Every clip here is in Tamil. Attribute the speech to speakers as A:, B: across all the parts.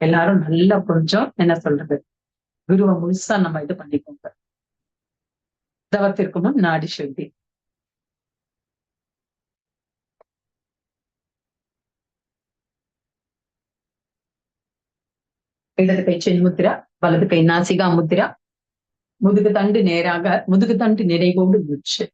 A: எல்லாரும் நல்லா கொஞ்சம் என்ன சொல்றது? குருவை முழுசா நம்ம இது பண்ணிக்கோங்க. தவத்திற்கு முன் நாடி சுத்தி இடது கை சென் முத்திரா வலது கை நாசிகா முத்திரா. முதுகு தண்டு நேராக முதுகு தண்டு நிறைவோடு மூச்சு.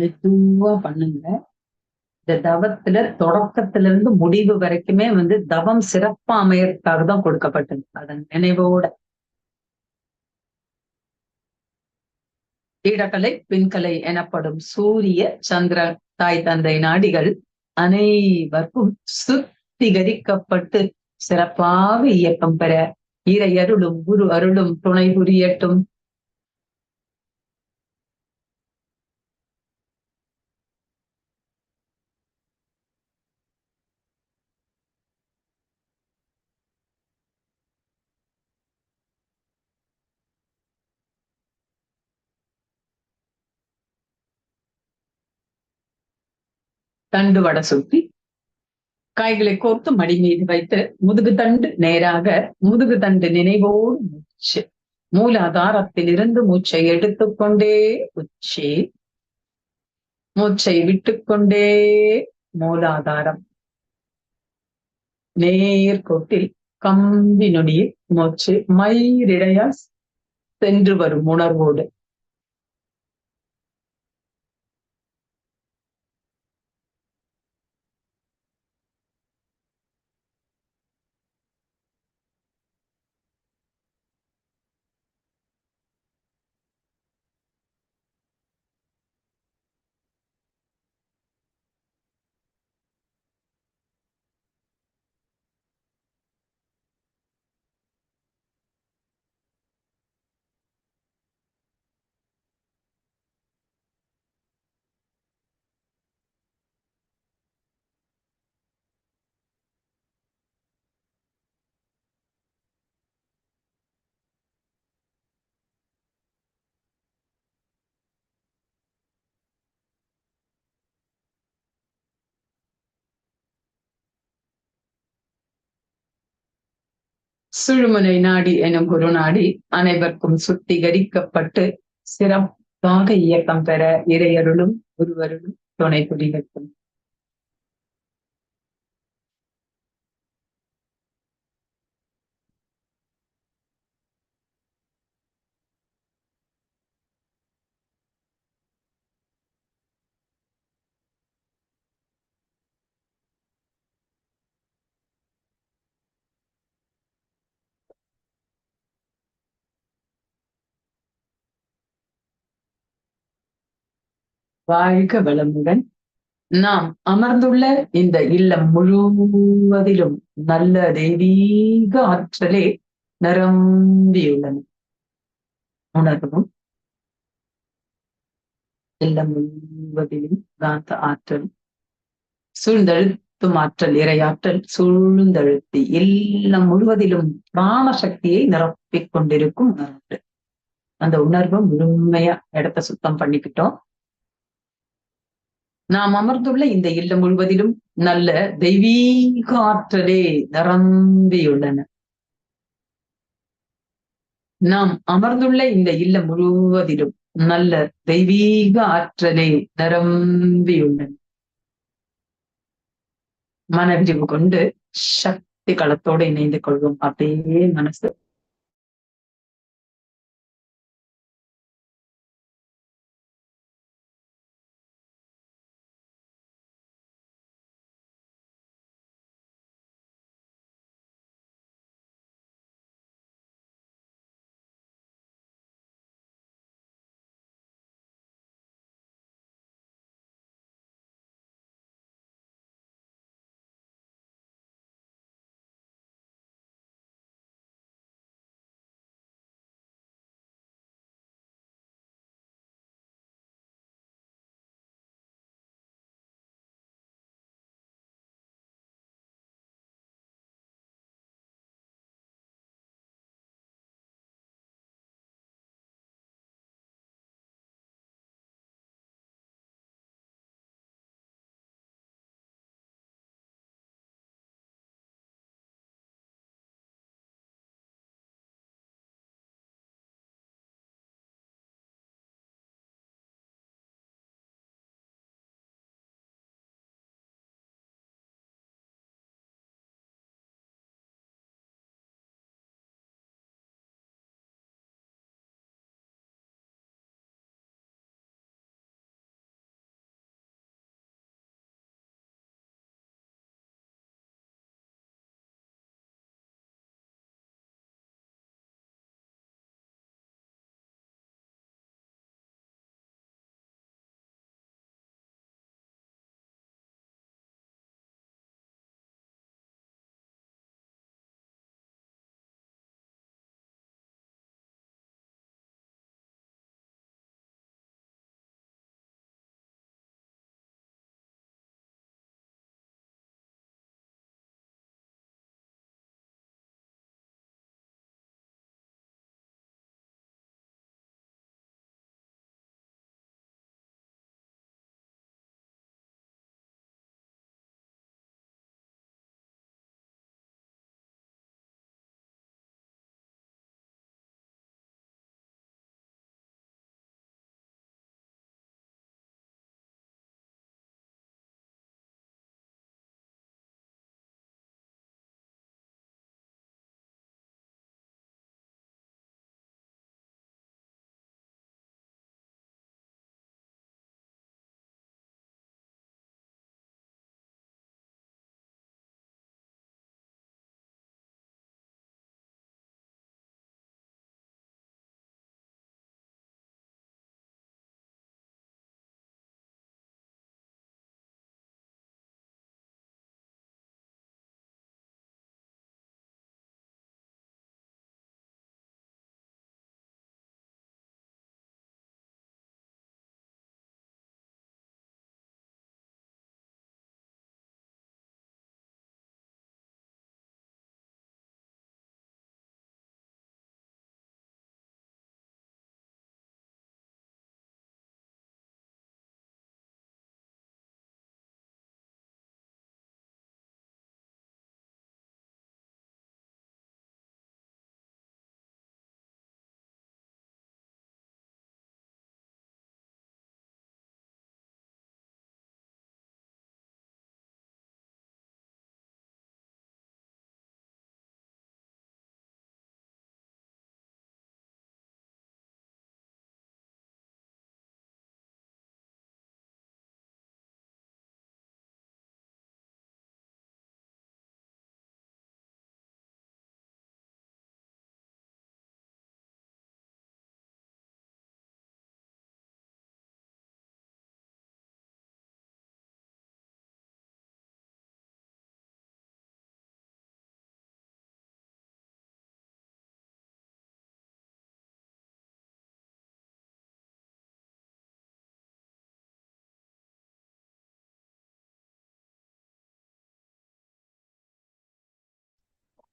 A: மெதுவா பண்ணுங்க. இந்த தவத்துல தொடக்கத்துல இருந்து முடிவு வரைக்குமே வந்து தவம் சிறப்பா அமையறதுக்காக தான் கொடுக்கப்பட்டது. அதன் நினைவோட. இடக்கலை பின்கலை எனப்படும் சூரிய சந்திர தாய் தந்தை நாடிகள் அனைவருக்கும் சுத்திகரிக்கப்பட்டு சிறப்பாக இயக்கம் பெற இறை அருளும் குரு அருளும் துணை புரியட்டும். தண்டு வடை சுத்தி காய்களை கோர்த்து மடி மீது வைத்து முதுகு தண்டு நேராக முதுகு தண்டு நினைவோடு மூச்சு. மூலாதாரத்தில் இருந்து மூச்சை எடுத்துக்கொண்டே உச்சி. மூச்சை விட்டுக்கொண்டே மூலாதாரம். நேர்கோட்டில் கம்பி நொடியில் மூச்சு மயிரிடையா சென்று வரும் உணர்வோடு. சுழுமுனை நாடி எனும் குரு நாடி அனைவருக்கும் சுத்திகரிக்கப்பட்டு சிறப்பாக இயக்கம் பெற இறையருளும் ஒருவருளும் துணை புரிகட்டும் வாழ்க வளமுடன். நாம் அமர்ந்துள்ள இந்த இல்லம் முழுவதிலும் நல்ல தெய்வீக ஆற்றலே நிரம்பியுள்ளன. உணர்வும். இல்லம் முழுவதிலும் காந்த ஆற்றல் சூழ்ந்தழுத்தும் ஆற்றல் இறையாற்றல் சூழ்ந்தழுத்தி இல்லம் முழுவதிலும் பிராண சக்தியை நிரப்பிக் கொண்டிருக்கும் உணர்வு. அந்த உணர்வை முழுமையா இடத்த சுத்தம் பண்ணிக்கிட்டோம். நாம் அமர்ந்துள்ள இந்த இல்லம் முழுவதிலும் நல்ல தெய்வீக ஆற்றலே நிரம்பியுள்ளன. நாம் அமர்ந்துள்ள இந்த இல்லம் முழுவதிலும் நல்ல தெய்வீக ஆற்றலே நிரம்பியுள்ளன. மனவிரிவு கொண்டு சக்தி களத்தோடு இணைந்து கொள்வோம். அப்படியே மனசு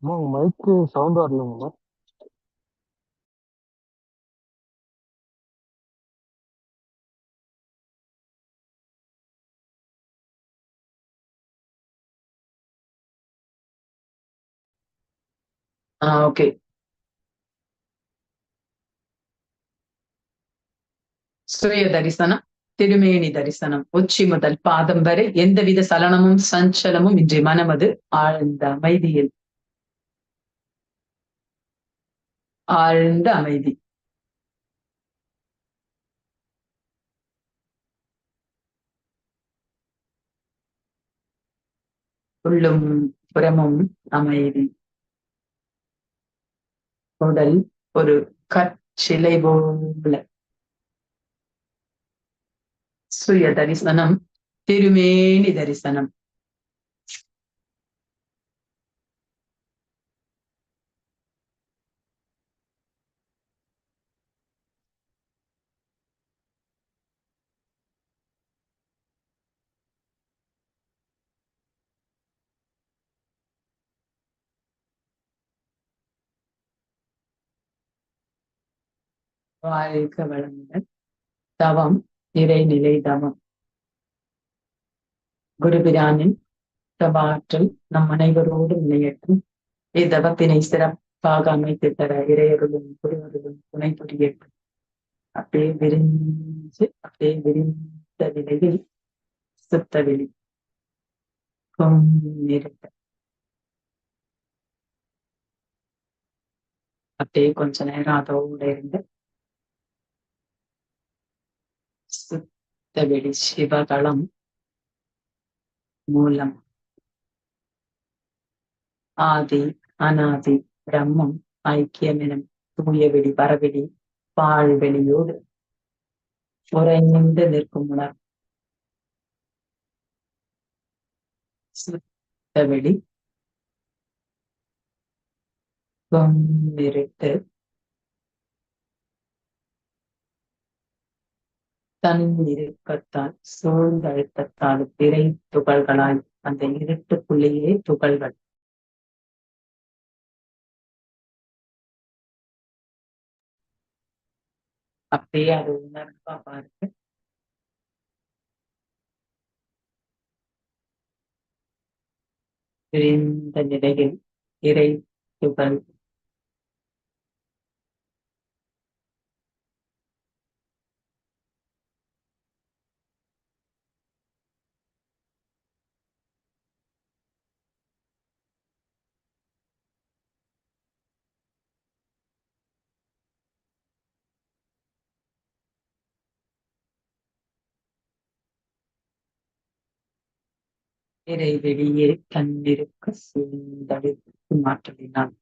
B: அம்மா உங்க மைக்கு சவுண்ட் வரலங்கம்மா
A: ஆ ஓகே சுய தரிசனம் திருமேனி தரிசனம். உச்சி முதல் பாதம் வரை எந்தவித சலனமும் சஞ்சலமும் இன்றி மனமது ஆழ்ந்த அமைதியில் ஆழ்ந்த அமைதி. உள்ளும் புறமும் அமைதி. உடல் ஒரு கற்சிலை போல. சுய தரிசனம் திருமேனி தரிசனம். வாழ்க வளமுடன் தவம் இறைநிலை தவம். குருபிரானின் தவாற்றல் நம் அனைவரோடும் இணையட்டும் இத்தவத்தினை சிறப்பாக அமைத்து தர இறையர்களும் குருவர்களும் துணை புரியட்டும். அப்படியே விரிஞ்சு அப்படியே விரிந்த நிலையில் சுத்த வெளி நிறுத்த அப்படியே கொஞ்ச நேரம் அதோட இருந்து சுத்த வெளி சிவகளம் மூலம். ஆதி அனாதி பிரம்மம் ஐக்கியம் எனும் தூய வெளி வரவெளி பாழ்வெளியோடு உறைந்து நிற்கும் உணர். சுத்த வெளி நிறுத்து தன் இறுக்கத்தால் சூழ்ந்த அழுத்தத்தால் திரை துகள்களாய் அந்த இருட்டுக்குள்ளேயே துகள்கள். அப்படியே அது உணர்வா பாருங்க. விரிந்த நிலையில் இறை துகள் இறை வெளியே தன்னிருக்க சூழ்ந்தழித்து மாற்றலினான்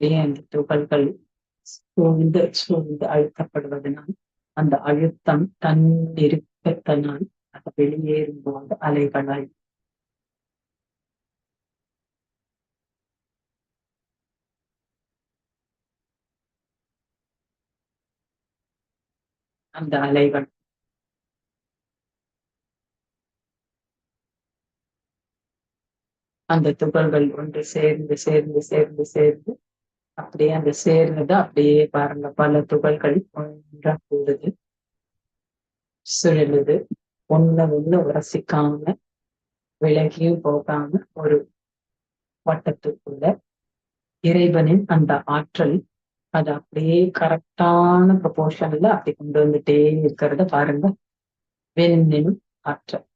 A: அந்த துகள்கள் சூழ்ந்து சூழ்ந்து அழுத்தப்படுவதனால்? அந்த அழுத்தம் தன்னிருக்கத்தனால் அது வெளியேறும் போது அலைகளாய் அந்த அலைகள். அந்த துகள்கள் ஒன்று சேர்ந்து சேர்ந்து சேர்ந்து சேர்ந்து அப்படியே அந்த சேர்ந்தது அப்படியே பாருங்க பல துகள்கள் ஒன்றா கூடுது சுழலுது. ஒண்ணு ஒண்ணு உரசிக்காம விலகியும் போகாம ஒரு வட்டத்துக்குள்ள இறைவனின் அந்த ஆற்றல் அது அப்படியே கரெக்டான ப்ரொபோர்ஷன்ல அப்படி கொண்டு வந்துட்டே இருக்கிறத பாருங்க. வெண்ணின் ஆற்றல்.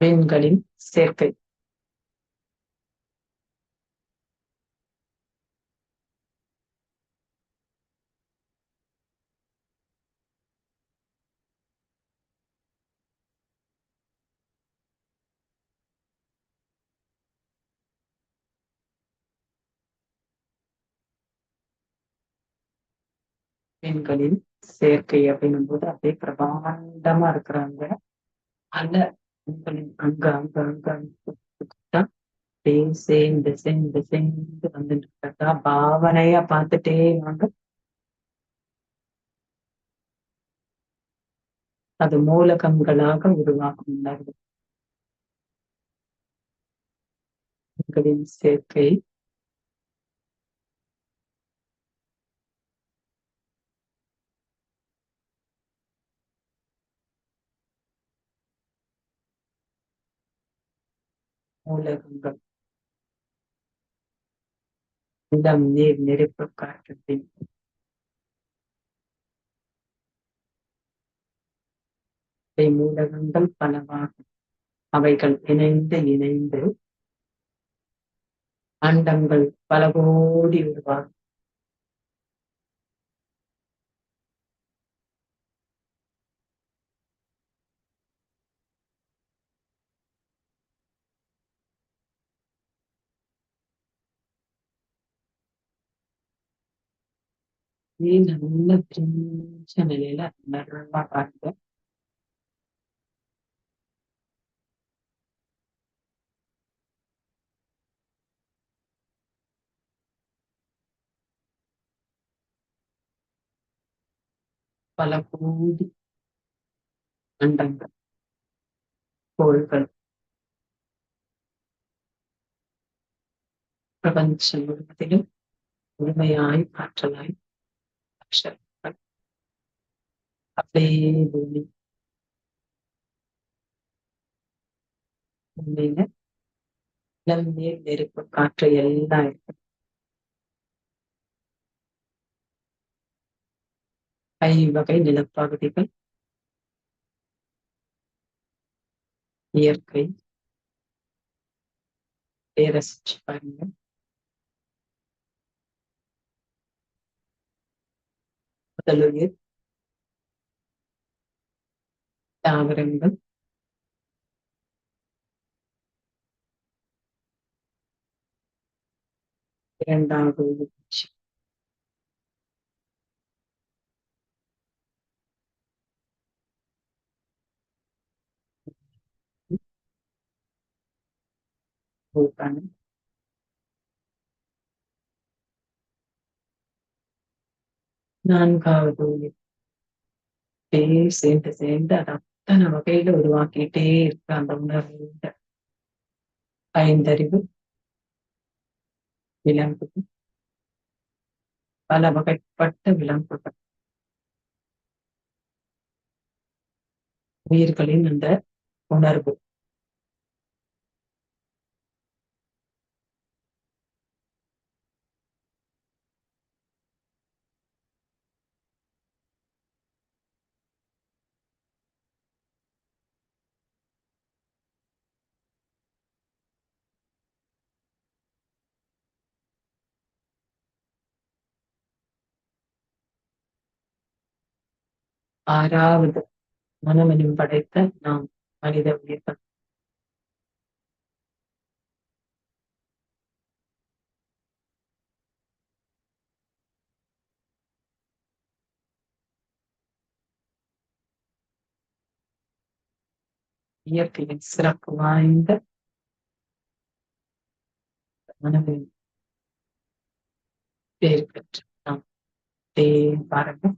A: பெண்களின் சேர்க்கை. பெண்களின் சேர்க்கை அப்படின்னும் போது அப்படியே பிரபாண்டமா இருக்கிறாங்க. அல்ல பெண்களின் அங்க அங்க அங்க அங்க அப்படியே சேர்ந்து சேர்ந்து சேர்ந்து வந்துட்டு இருக்கிறதா பாவனையா பார்த்துட்டே வாங்க. அது மூலகங்களாக உருவாகும் உணர்வு. உங்களின் சேர்க்கை மூலகங்கள். நிலம் நீர் நெருப்பு காற்று மூலகங்கள் பலவாகும். அவைகள் இணைந்து இணைந்து அண்டங்கள் பல கோடி உருவாகும். நீ நல்ல பிரிஞ்ச நிலையில நல்லா பாருங்க பல கோடி அண்டங்கள் கோள்கள் பிரபஞ்சம் முழுவதிலும் முழுமையாய் ஆற்றலாய் அப்படியே பூமியில நிலம் நீர் நெருப்பு காற்று எல்லாம் இருக்கு ஐவகை நிலப்பகுதிகள் இயற்கை பேரசிச்சு பாருங்க അതല്ലെങ്കിൽ താമരങ്ങൾ രണ്ടാമത് நான்காவது உயிர். அப்படியே சேர்ந்து சேர்ந்து அது அத்தனை வகையில உருவாக்கிட்டே இருக்கு அந்த உணர்வு. ஐந்தறிவு விலங்குகள் பல வகைப்பட்ட விலங்குகள். உயிர்களின் அந்த உணர்வு. ஆறாவது மனமனிம் படைத்த நாம் மனித உயிர்கள். இயற்கையின் சிறப்பு வாய்ந்த மனதின் பேர் பெற்று நாம் பாருங்கள்.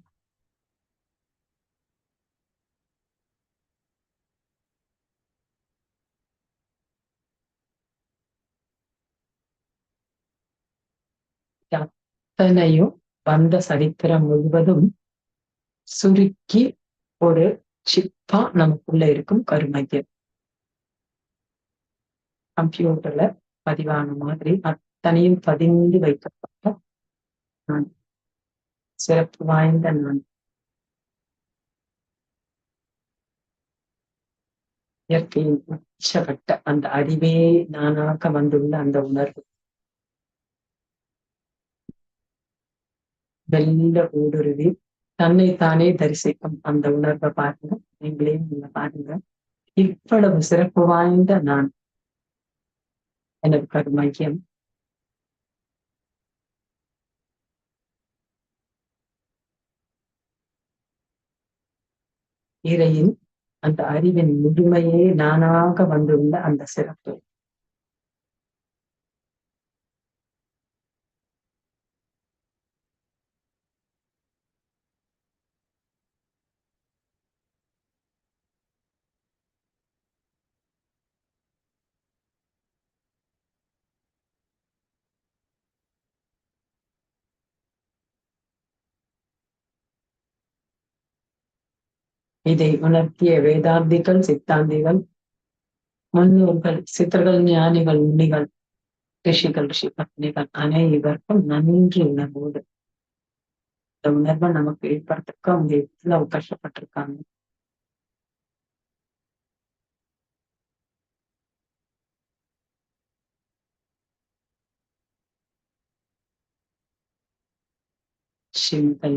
A: அத்தனையும் வந்த சரித்திரம் முழுவதும் சுருக்கி ஒரு சிப்பா நமக்குள்ள இருக்கும் கருமையம் கம்ப்யூட்டர்ல பதிவான மாதிரி அத்தனையும் பதிந்து வைக்கப்பட்ட நான். சிறப்பு வாய்ந்த நான். இயற்கையின் உச்சப்பட்ட அந்த அறிவே நானாக வந்துள்ள அந்த உணர்வு. வெள்ள ஊடுருவி தன்னை தானே தரிசிக்கும் அந்த உணர்வை பாருங்க. நீங்களே நீங்க பாருங்க. இவ்வளவு சிறப்பு வாய்ந்த நான். எனக்கு எனது கருமையம் இறையின் அந்த அறிவின் முழுமையே நானாக வந்துள்ள அந்த சிறப்பு. இதை உணர்த்திய வேதாந்திகள் சித்தாந்திகள் முன்னோர்கள் சித்தர்கள் ஞானிகள் உண்ணிகள் ரிஷிகள் ரிஷி பத்னிகள் அனைவருக்கும் நன்றி உணர்வோடு. இந்த உணர்வை நமக்கு ஏற்படுறதுக்கு அவங்க எவ்வளவு கஷ்டப்பட்டிருக்காங்க. சிந்தை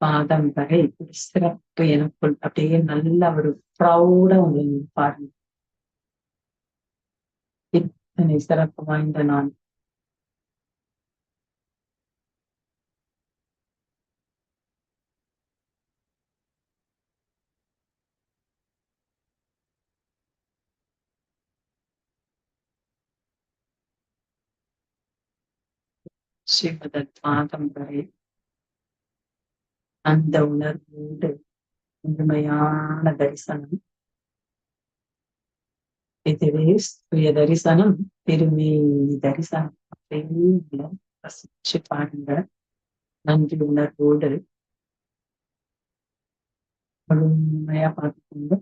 A: பாதம் வரை ஒரு சிறப்பு எனக்குள் அப்படியே நல்ல ஒரு ப்ரௌடா உங்களை பாருங்க இத்தனை சிறப்பு வாய்ந்த நான். சிவதன் பாதம் வரை அந்த உணர்வோடு முழுமையான தரிசனம். இதுவே சுய தரிசனம் திருமேனி தரிசனம். அப்படின்னு ரசிச்சு பாருங்க. நன்றி உணர்வோடு. முழுமையா பார்த்துக்கோங்க.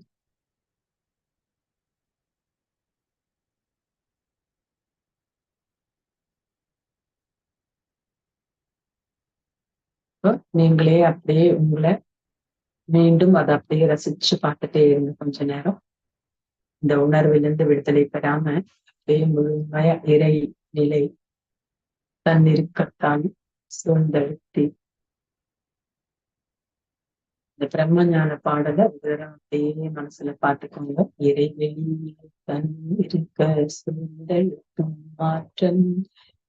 A: நீங்களே அப்படியே உங்களை மீண்டும் அதை அப்படியே ரசிச்சு பார்த்துட்டே இருங்க கொஞ்ச நேரம். இந்த உணர்விலிருந்து விடுதலை பெறாம அப்படியே முழுமைய இறை நிலை தன் இருக்கத்தான் சூழ்ந்தழுத்தி. இந்த பிரம்ம ஞான பாடலை அப்படியே மனசுல பார்த்துக்கோங்க. இறைவெளி தன் இருக்க சூழ்ந்தழுத்தும் மாற்றம்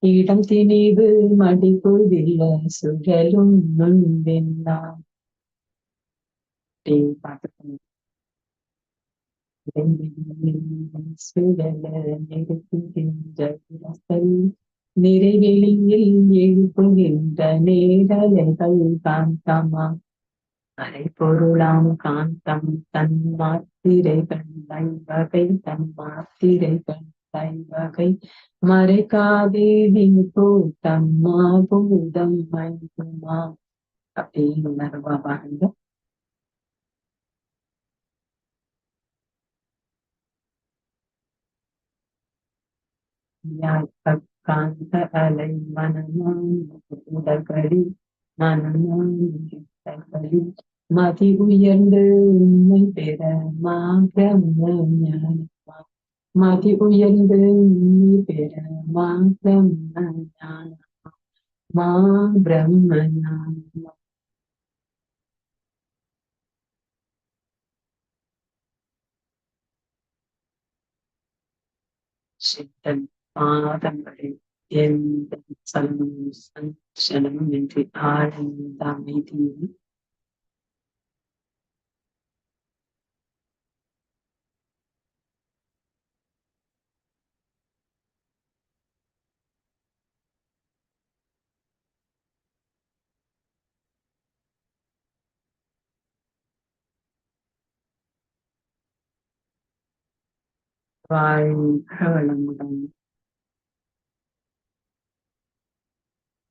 A: இடம் திணிவு மடிபுதில்ல சுழலும் முன்வெல்லாம் அப்படின்னு பார்த்துக்கோங்க சுழல நெருப்புகின்ற நிறைவெளியில் எழுப்புகின்ற நேரலைகள் காந்தமா அரை பொருளாம் காந்தம் தன் மாத்திரைகள் வகை தன் மாத்திரைகள் வகை மறைக்காதே நின் கூட்டம்மா பூதம் மைதுமா அப்படின்னு உணர்வா வாழ்ந்த காந்த அலை மனமான் உடற்கடி மனமான் மதி உயர்ந்து உண்மை பெற மா பிரம்ம ஞானமா மதி உயர்ந்து உண்மை பெற மா பிரம்ம ஞானமா மா பிரம்ம ஞானமா சித்தன் பாதங்களில் எந்த வாழ்க வளமுடன்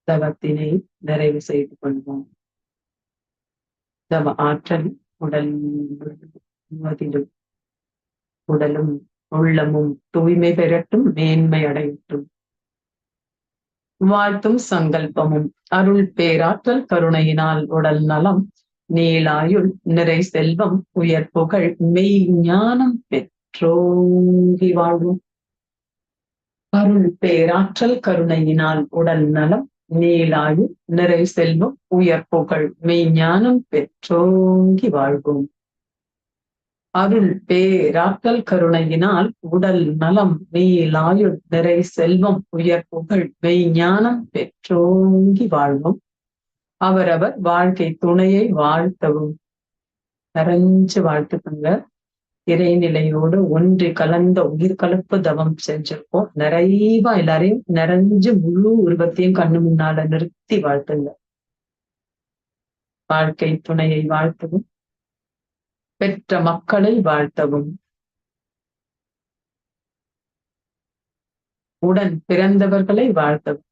A: தவத்தினை நிறைவு செய்து கொள்வோம். தவ ஆற்றல் உடல் முழுவதிலும் உடலும் உள்ளமும் தூய்மை பெறட்டும் மேன்மை அடையட்டும். வாழ்த்தும் சங்கல்பமும் அருள் பேராற்றல் கருணையினால் உடல் நலம் நீளாயுள் நிறை செல்வம் உயர் புகழ் மெய் ஞானம் பெற்றோங்கி வாழ்வோம் அருள் பேராற்றல் கருணையினால் உடல் நலம் நீளாயு நிறை செல்வம் உயர் புகழ் மெய்ஞானம் பெற்றோங்கி வாழ்வோம். அருள் பேராற்றல் கருணையினால் உடல் நலம் நீளாயு நிறை செல்வம் உயர் புகழ் மெய்ஞானம் பெற்றோங்கி வாழ்வோம். அவரவர் வாழ்க்கை துணையை வாழ்த்தவும். நிறைஞ்சு வாழ்த்துக்குங்க இறைநிலையோடு ஒன்று கலந்த உயிர் கலப்பு தவம் செஞ்சிருப்போம் நிறைவா எல்லாரையும் நிறைஞ்சு முழு உருவத்தையும் கண்ணு முன்னால நிறுத்தி வாழ்த்துங்க. வாழ்க்கை துணையை வாழ்த்தவும் பெற்ற மக்களை வாழ்த்தவும். உடன் பிறந்தவர்களை வாழ்த்தவும்.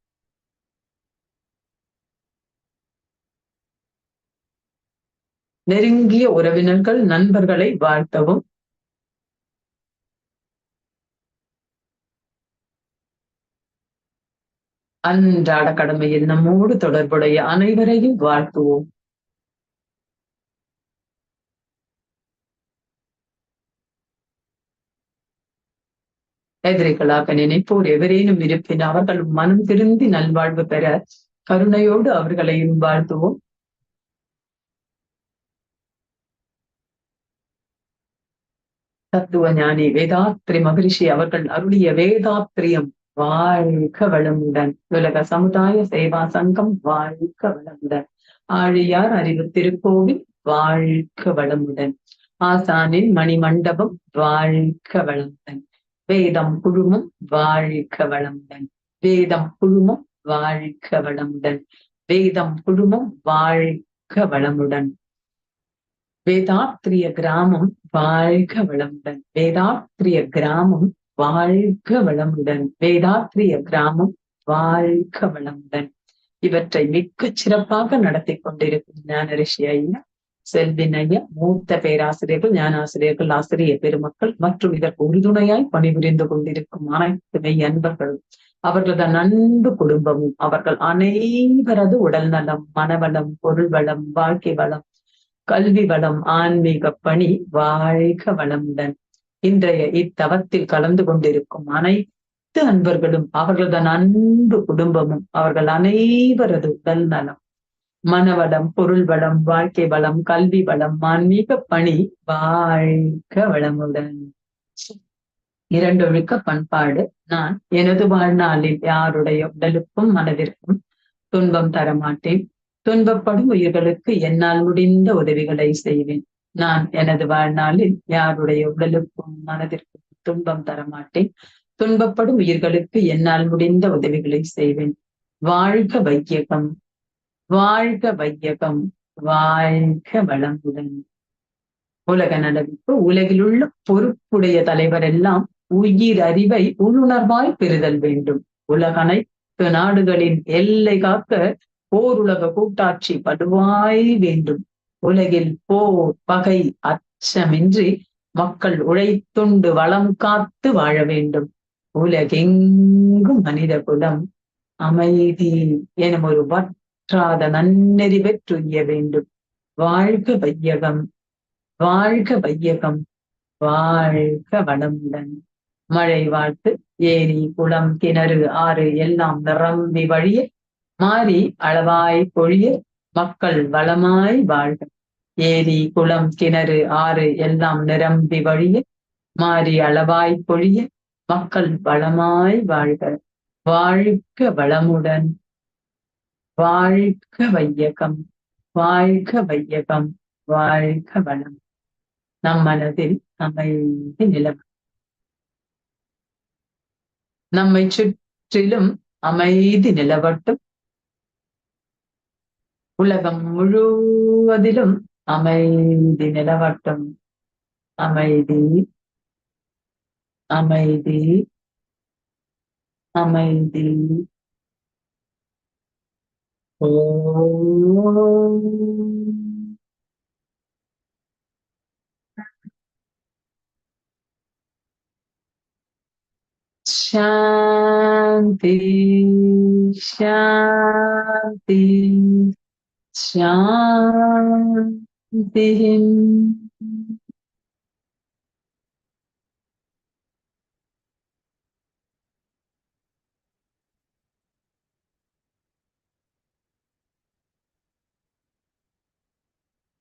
A: நெருங்கிய உறவினர்கள் நண்பர்களை வாழ்த்தவும். அன்றாட கடமையில் நம்மோடு தொடர்புடைய அனைவரையும் வாழ்த்துவோம். எதிரிகளாக நினைப்போர் எவரேனும் இருப்பின் அவர்கள் மனம் திருந்தி நல்வாழ்வு பெற கருணையோடு அவர்களையும் வாழ்த்துவோம். தத்துவ ஞானி வேதாத்ரி மகரிஷி அவர்கள் அருளிய வேதாத்ரியம் வாழ்க வளமுடன் உலக சமுதாய சேவா சங்கம் வாழ்க வளமுடன் ஆழியார் அறிவு திருக்கோவில் வாழ்க வளமுடன் ஆசானின் மணிமண்டபம் வாழ்க வளமுடன் வேதம் குழுமம் வாழ்க வளமுடன் வேதம் குழுமம் வாழ்க வளமுடன் வேதம் குழுமம் வாழ்க வளமுடன் வேதாத்ரிய கிராமம் வாழ்க வளமுடன் வேதாத்ரிய கிராமம் வாழ்க வளமுடன். வேதாத்ரிய கிராமம் வாழ்க வளமுடன். இவற்றை மிக்க சிறப்பாக நடத்தி கொண்டிருக்கும் ஞான ரிஷி ஐயா செல்வின் ஐயா மூத்த பேராசிரியர்கள் ஞானாசிரியர்கள் ஆசிரிய பெருமக்கள் மற்றும் இதற்கு உறுதுணையாய் பணிபுரிந்து கொண்டிருக்கும் அனைத்து மெய் அன்பர்களும் அவர்களது அன்பு குடும்பமும் அவர்கள் அனைவரது உடல் நலம் மனவளம் பொருள் வளம் வாழ்க்கை வளம் கல்வி வளம் ஆன்மீக பணி வாழ்க வளமுடன். இன்றைய இத்தவத்தில் கலந்து கொண்டிருக்கும் அனைத்து அன்பர்களும் அவர்களது அன்பு குடும்பமும் அவர்கள் அனைவரது உடல் நலம் மனவளம் பொருள் வளம் வாழ்க்கை வளம் கல்வி வளம் ஆன்மீக பணி வாழ்க வளமுடன். இரண்டொழுக்க பண்பாடு. நான் எனது வாழ்நாளில் யாருடைய உடலுக்கும் மனதிற்கும் துன்பம் தரமாட்டேன். துன்பப்படும் உயிர்களுக்கு என்னால் முடிந்த உதவிகளை செய்வேன். நான் எனது வாழ்நாளில் யாருடைய உடலுக்கும் மனதிற்கும் துன்பம் தரமாட்டேன். துன்பப்படும் உயிர்களுக்கு என்னால் முடிந்த உதவிகளை செய்வேன். வாழ்க வையகம் வாழ்க வையகம் வாழ்க வளமுடன். உலக நலவிற்கு உலகிலுள்ள பொறுப்புடைய தலைவர் எல்லாம் உயிர் அறிவை உள்ளுணர்வாய் பெறுதல் வேண்டும். உலக அனைத்து நாடுகளின் எல்லை காக்க ஓருலக கூட்டாட்சி படுவாய் வேண்டும். உலகில் போர் பகை அச்சமின்றி மக்கள் உழைத்துண்டு வளம் காத்து வாழ வேண்டும். உலகெங்கும் மனித குலம் அமைதி எனும் ஒரு வற்றாத நன்னெறி பெற்றுய வேண்டும். வாழ்க வையகம் வாழ்க வையகம் வாழ்க வளமுடன். மழை வாழ்த்து ஏரி குளம் கிணறு ஆறு எல்லாம் நிரம்பி வழிய மாறி அளவாய் பொழிய மக்கள் வளமாய் வாழ்க. ஏரி குளம் கிணறு ஆறு எல்லாம் நிரம்பி வழிய மாறி அளவாய் பொழிய மக்கள் வளமாய் வாழ்க. வாழ்க வளமுடன். வாழ்க வையகம். வாழ்க வையகம். வாழ்க வளம். நம் மனதில் அமைதி நிலம் நம்மை சுற்றிலும் அமைதி நிலவட்டும். உலகம் முழுவதிலும் அமைதி நிலவட்டும். அமைதி. அமைதி. அமைதி. சாந்தி. சாந்தி. சாந்தி. Dehin.